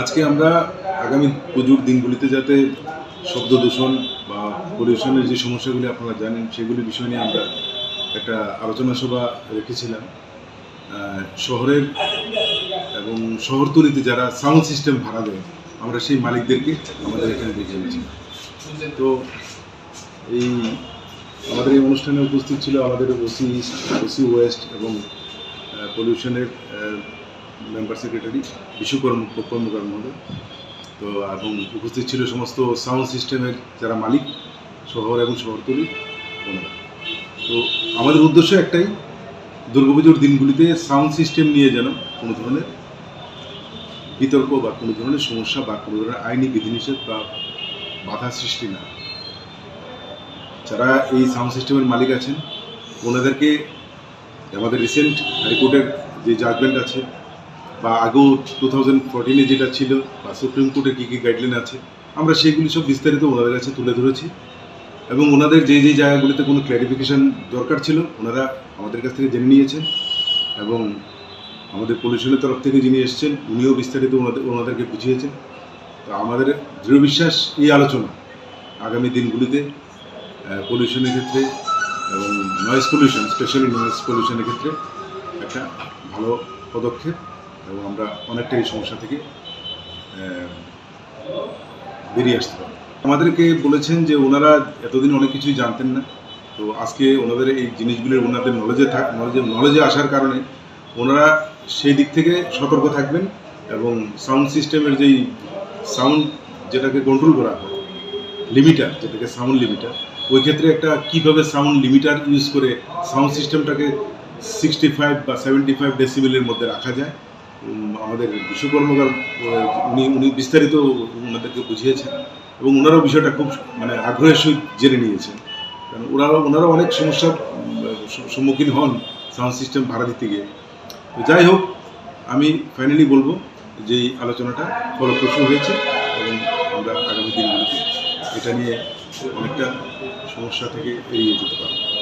আজকে আমরা আগামী পুজোর দিনগুলিতে যাতে শব্দ দূষণ বা পলিউশনের যে সমস্যাগুলি আপনারা জানেন, সেগুলি বিষয় নিয়ে আমরা একটা আলোচনা সভা রেখেছিলাম। শহরের এবং শহরতলিতে যারা সাউন্ড সিস্টেম ভাড়া দেয়, আমরা সেই মালিকদেরকে আমাদের এখানে বুঝিয়েছি তো এই আমাদের এই অনুষ্ঠানে উপস্থিত ছিল আমাদের ওসি ইস্ট ওসি ওয়েস্ট এবং পলিউশনের মেম্বার সেক্রেটারি বিশু কর্ম কর্মকার মহোদয় তো এবং উপস্থিত ছিল সমস্ত সাউন্ড সিস্টেমের যারা মালিক, শহর এবং শহরতলি, ওনারা তো আমাদের উদ্দেশ্য একটাই, দুর্গাপুজোর দিনগুলিতে সাউন্ড সিস্টেম নিয়ে যেন কোনো ধরনের বিতর্ক বা কোনো ধরনের সমস্যা বা কোনো ধরনের আইনি বিধিনিষেধ বা বাধা সৃষ্টি না। যারা এই সাউন্ড সিস্টেমের মালিক আছেন, ওনাদেরকে আমাদের রিসেন্ট হাইকোর্টের যে জাজমেন্ট আছে বা আগেও টু থাউজেন্ড ফোরটিনে যেটা ছিল, বা সুপ্রিম কোর্টের কী কী গাইডলাইন আছে, আমরা সেগুলি সব বিস্তারিত ওনাদের কাছে তুলে ধরেছি। এবং ওনাদের যে যে জায়গাগুলিতে কোনো ক্ল্যারিফিকেশন দরকার ছিল, ওনারা আমাদের কাছ থেকে জেনে নিয়েছেন এবং আমাদের পলিউশনের তরফ থেকে যিনি এসছেন, উনিও বিস্তারিত ওনাদের, ওনাদেরকে বুঝিয়েছেন। তো আমাদের দৃঢ় বিশ্বাস এই আলোচনা আগামী দিনগুলিতে পলিউশনের ক্ষেত্রে এবং নয়েজ পলিউশন স্পেশালি নয়েজ পলিউশনের ক্ষেত্রে একটা ভালো পদক্ষেপ। এবং আমরা অনেকটা এই সমস্যা থেকে বেরিয়ে আসতে পারি আমাদেরকে বলেছেন যে ওনারা এতদিন অনেক কিছুই জানতেন না। তো আজকে ওনাদের এই জিনিসগুলির ওনাদের নলেজে থাক নলেজে নলেজে আসার কারণে ওনারা সেই দিক থেকে সতর্ক থাকবেন এবং সাউন্ড সিস্টেমের যেই সাউন্ড যেটাকে কন্ট্রোল করা হয় লিমিটার যেটাকে সাউন্ড লিমিটার ওই ক্ষেত্রে একটা কীভাবে সাউন্ড লিমিটার ইউজ করে সাউন্ড সিস্টেমটাকে সিক্সটি ফাইভ বা সেভেন্টি ফাইভ ডেসিবেলের মধ্যে রাখা যায় আমাদের বিশ্ব কর্মকার উনি উনি বিস্তারিত ওনাদেরকে বুঝিয়েছেন এবং ওনারাও বিষয়টা খুব মানে আগ্রহের সহিত জেনে নিয়েছেন। কারণ ওনারা ওনারা অনেক সমস্যার সম্মুখীন হন সাউন্ড সিস্টেম ভাড়া দিতে গিয়ে। তো যাই হোক, আমি ফাইনালি বলব যে এই আলোচনাটা ফলপ্রসূ হয়েছে এবং আমরা আগামী দিনগুলিতে এটা নিয়ে অনেকটা সমস্যা থেকে এড়িয়ে যেতে পারব।